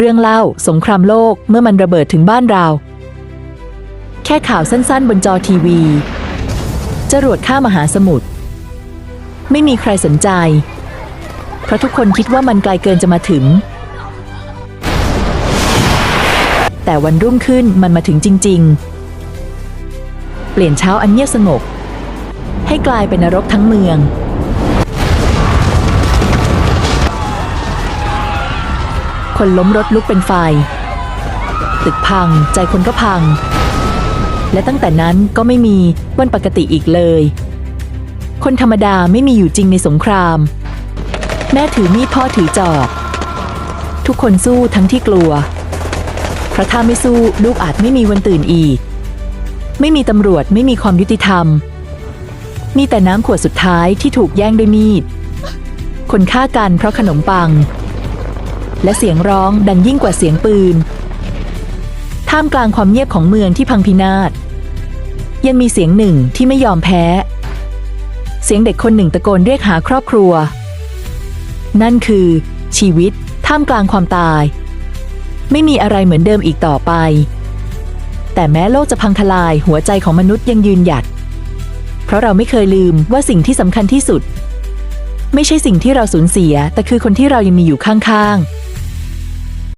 เรื่องเล่าสงครามโลกเมื่อมันระเบิดถึงบ้านเรา แค่ข่าวสั้นๆ บนจอทีวีจรวดข้ามมหาสมุทรไม่มีใครสนใจ เพราะทุกคนคิดว่ามันไกลเกินจะมาถึง แต่วันรุ่งขึ้นมันมาถึงจริง ๆ เปลี่ยนเช้าอันเงียบสงบ ให้กลายเป็นนรกทั้งเมือง คนล้มรถลุกเป็นไฟ ตึกพังใจคนก็พัง และตั้งแต่นั้นก็ไม่มีวันปกติอีกเลย คนธรรมดาไม่มีอยู่จริงในสงคราม แม่ถือมีดพ่อถือจอบ ทุกคนสู้ทั้งที่กลัว เพราะถ้าไม่สู้ลูกอาจไม่มีวันตื่นอีก ไม่มีตำรวจไม่มีความยุติธรรม มีแต่น้ำขวดสุดท้ายที่ถูกแย่งด้วยมีดคนฆ่ากันเพราะขนมปัง และเสียงร้องดังยิ่งกว่าเสียงปืน ท่ามกลางความเงียบของเมืองที่พังพินาศ ยังมีเสียงหนึ่งที่ไม่ยอมแพ้ เสียงเด็กคนหนึ่งตะโกนเรียกหาครอบครัว นั่นคือ ชีวิต ท่ามกลางความตาย ไม่มีอะไรเหมือนเดิมอีกต่อไป แต่แม้โลกจะพังทลายหัวใจของมนุษย์ยังยืนหยัด เพราะเราไม่เคยลืมว่าสิ่งที่สำคัญที่สุดไม่ใช่สิ่งที่เราสูญเสีย แต่คือคนที่เรายังมีอยู่ข้างๆ